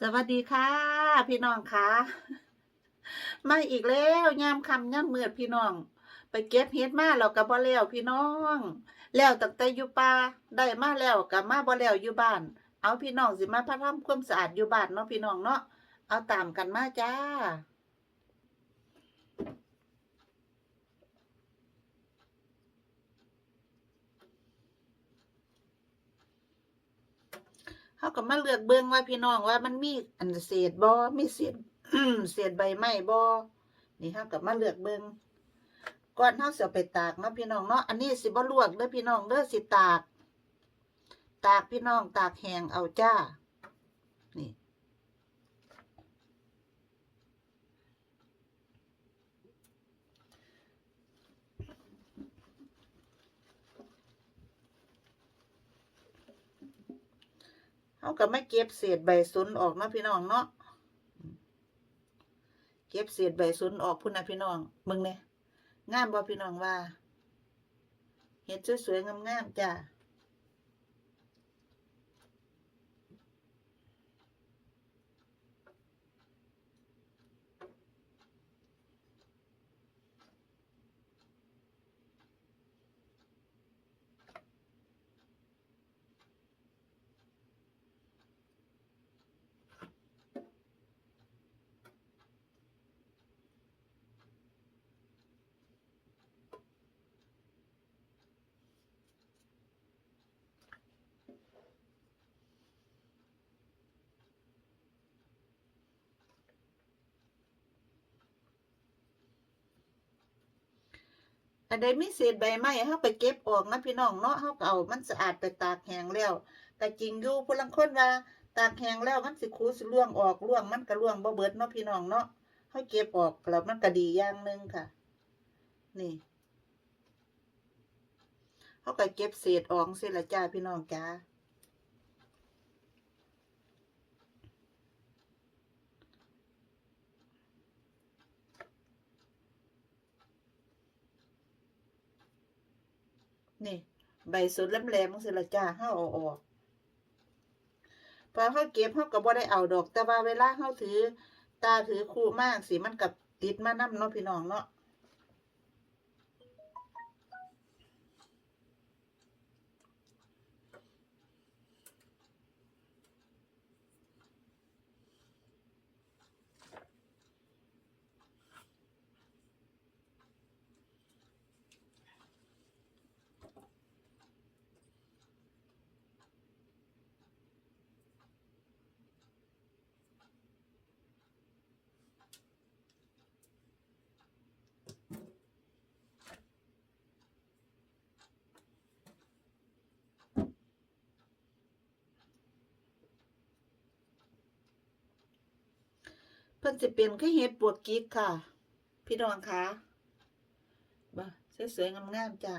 สวัสดีค่ะ พี่น้องค่ะมาอีกแล้วยามคำยามมืดพี่น้อง ไปเก็บเฮ็ดมาแล้วก็บ่แล้วพี่น้อง แล้วตั้งแต่อยู่ป่าได้มาแล้วกับมาบ่แล้วอยู่บ้าน เอาพี่น้องสิมาพาทำความสะอาดอยู่บ้านเนาะพี่น้องเนาะเอาตามกันมาจ้า เขา ก็มาเลือกเบิ่งว่าพี่น้องว่ามันมีอันเศษบ่มีเศษเศษใบไม้บ่นี่เขาก็มาเลือกเบิ่งก่อนเขาสิเอาไปตากเนาะพี่น้องเนาะอันนี้สิบ่ลวกเด้อพี่น้องเด้อสิตาก ตากพี่น้องตากแห้งเอาจ้า นี่ เขาก็ไม่เก็บเศษใบซุนออกเนาะพี่น้องเนาะเก็บเศษใบซุนออกพุ่นนะพี่น้องมึงเนี่ยงามบ่พี่น้องว่า เห็ดสวยๆงามๆจ้า อันใดมีเศษใบไม้เขาไปเก็บออกนะพี่น้องเนาะเขาก็เอามันสะอาดไปตากแห้งแล้วแต่จริงอยู่ผู้ลังคนว่าตากแห้งแล้วมันสิคูสิล่วงออกล่วงมันก็ล่วงบ่เบิดเนาะพี่น้องเนาะเขาเก็บออกแล้วมันก็ดีอย่างหนึงค่ะ นี่เขาก็เก็บเศษออกเสิละจ้าพี่น้องจ้า นี่ ใบสุดแหลมๆมันสิละจ้าเขาออกออกพอเขาเก็บเขาก็บ่ได้เอาดอก แต่ว่าเวลาเขาถือ ตาถือคู่มากสิมันกับติดมานํเนาะพี่น้องเนาะ พิ่นสิเป็นคือเห็ดปวดกิ๊กค่ะ พี่น้องคะบ่สวยๆงามๆจ้า